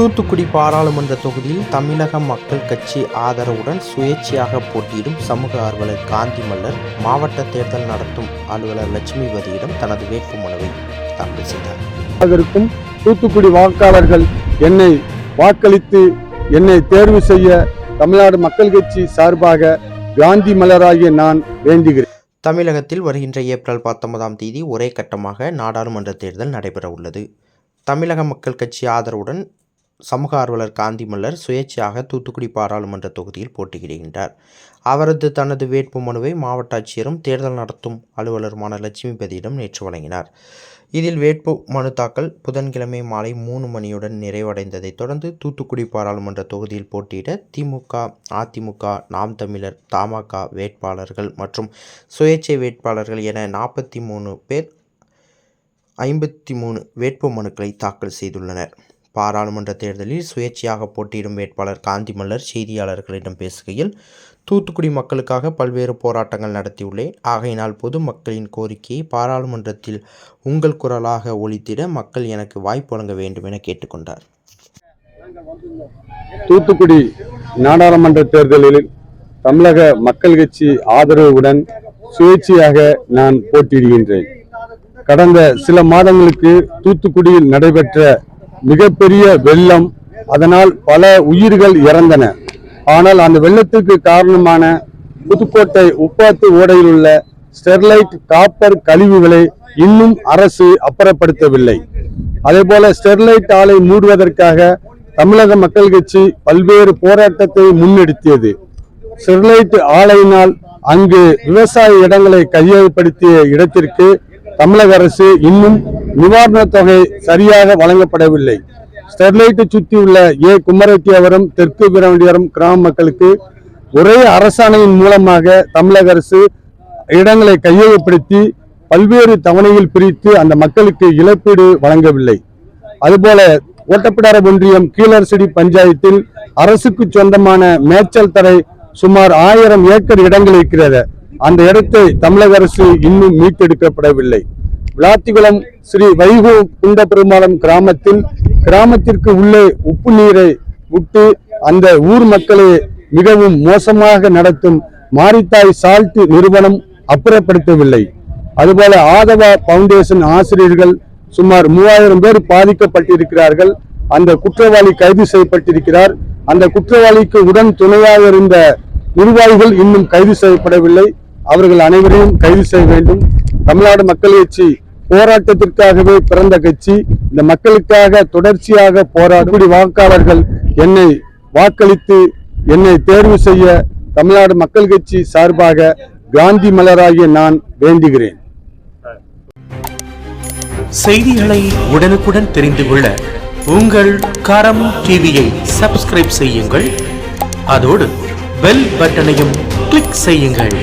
தூத்துக்குடி பாராளுமன்ற தொகுதியில் தமிழக மக்கள் கட்சி ஆதரவுடன் சுயேட்சையாக போட்டியிடும் சமூக ஆர்வலர் காந்தி மல்லர் மாவட்ட தேர்தல் நடத்தும் அலுவலர் லட்சுமிபதியிடம் தனது வேட்புமனுவை தாக்கல் செய்தார். அதற்கும் தூத்துக்குடி வாக்காளர்கள் என்னை வாக்களித்து என்னை தேர்வு செய்ய தமிழ்நாடு மக்கள் கட்சி சார்பாக காந்தி மலராகிய நான் வேண்டுகிறேன். தமிழகத்தில் வருகின்ற ஏப்ரல் பத்தொன்பதாம் தேதி ஒரே கட்டமாக நாடாளுமன்ற தேர்தல் நடைபெற உள்ளது தமிழக மக்கள் கட்சி ஆதரவுடன் சமூக ஆர்வலர் காந்தி மல்லர் சுயேட்சையாக தூத்துக்குடி பாராளுமன்ற தொகுதியில் போட்டியிடுகின்றார். அவரது தனது வேட்பு மனுவை மாவட்ட ஆட்சியரும் தேர்தல் நடத்தும் அலுவலருமான லட்சுமிபதியிடம் நேற்று வழங்கினார். இதில் வேட்பு மனு தாக்கல் புதன்கிழமை மாலை மூணு மணியுடன் நிறைவடைந்ததைத் தொடர்ந்து தூத்துக்குடி பாராளுமன்ற தொகுதியில் போட்டியிட திமுக அதிமுக நாம் தமிழர் தமாக வேட்பாளர்கள் மற்றும் சுயேட்சை வேட்பாளர்கள் என நாற்பத்தி மூணு பேர் ஐம்பத்தி மூணு வேட்பு மனுக்களை தாக்கல் செய்துள்ளனர். பாராளுமன்ற தேர்தலில் சுயேட்சையாக போட்டியிடும் வேட்பாளர் காந்தி மல்லர் செய்தியாளர்களிடம் பேசுகையில் தூத்துக்குடி மக்களுக்காக பல்வேறு போராட்டங்கள் நடத்தியுள்ளேன். ஆகையினால் பொதுமக்களின் கோரிக்கையை பாராளுமன்றத்தில் உங்கள் குரலாக ஒழித்திட மக்கள் எனக்கு வாய்ப்பு வழங்க வேண்டும் என கேட்டுக்கொண்டார் தூத்துக்குடி நாடாளுமன்ற தேர்தலில் தமிழக மக்கள் கட்சி ஆதரவுடன் சுயேட்சையாக நான் போட்டியிடுகின்றேன். கடந்த சில மாதங்களுக்கு தூத்துக்குடியில் நடைபெற்ற மிகப்பெரிய வெள்ளம். அதனால் பல உயிர்கள் இறந்தன. ஆனால் அந்த வெள்ளத்துக்கு காரணமான புதுக்கோட்டை உப்பாத்து ஓடையில் உள்ள ஸ்டெர்லைட் காப்பர் கழிவுகளை இன்னும் அரசு அப்புறப்படுத்தவில்லை. அதே போல ஸ்டெர்லைட் ஆலை மூடுவதற்காக தமிழக மக்கள் கட்சி பல்வேறு போராட்டத்தை முன்னெடுத்தியது. ஸ்டெர்லைட் ஆலையினால் அங்கு விவசாய இடங்களை கையகப்படுத்திய இடத்திற்கு தமிழக அரசு இன்னும் நிவாரணத் தொகை சரியாக வழங்கப்படவில்லை. ஸ்டெர்லைட்டை சுற்றியுள்ள ஏ. குமரட்டியவரம் தெற்கு பிரவண்டியவரம் கிராம மக்களுக்கு ஒரே அரசாணையின் மூலமாக தமிழக அரசு இடங்களை கையகப்படுத்தி பல்வேறு தவணையில் பிரித்து அந்த மக்களுக்கு இழப்பீடு வழங்கவில்லை. அதுபோல ஓட்டப்பிடார ஒன்றியம் கீழரசடி பஞ்சாயத்தில் அரசுக்கு சொந்தமான மேய்ச்சல் தரை சுமார் ஆயிரம் ஏக்கர் இடங்கள் இருக்கிறது. அந்த இடத்தை தமிழக அரசு இன்னும் மீட்டெடுக்கப்படவில்லை. விளாத்திகுளம் ஸ்ரீ வைகு குண்ட பெருமாளம் கிராமத்தில் கிராமத்திற்கு உள்ளே உப்பு நீரை விட்டு அந்த ஊர் மக்களை மிகவும் மோசமாக நடத்தும் மாரித்தாய் சால்ட் நிறுவனம் அப்புறப்படுத்தவில்லை. அதுபோல ஆதவா பவுண்டேஷன் ஆசிரியர்கள் சுமார் மூவாயிரம் பேர் பாதிக்கப்பட்டிருக்கிறார்கள். அந்த குற்றவாளி கைது செய்யப்பட்டிருக்கிறார். அந்த குற்றவாளிக்கு உடன் துணையாக இருந்த நிர்வாகிகள் இன்னும் கைது செய்யப்படவில்லை. அவர்கள் அனைவரையும் கைது செய்ய வேண்டும். தமிழ்நாடு மக்கள் கட்சி போராட்டத்திற்காகவே பிறந்த கட்சி. இந்த மக்களுக்காக தொடர்ச்சியாக போராடக்கூடிய வாக்காளர்கள் என்னை வாக்களித்து என்னை தேர்வு செய்ய தமிழ்நாடு மக்கள் கட்சி சார்பாக காந்தி மலராகிய நான் வேண்டுகிறேன். செய்திகளை உடனுக்குடன் தெரிந்து கொள்ள உங்கள் கரம் டிவியை சப்ஸ்கிரைப் செய்யுங்கள். அதோடு பெல் பட்டனையும் கிளிக் செய்யுங்கள்.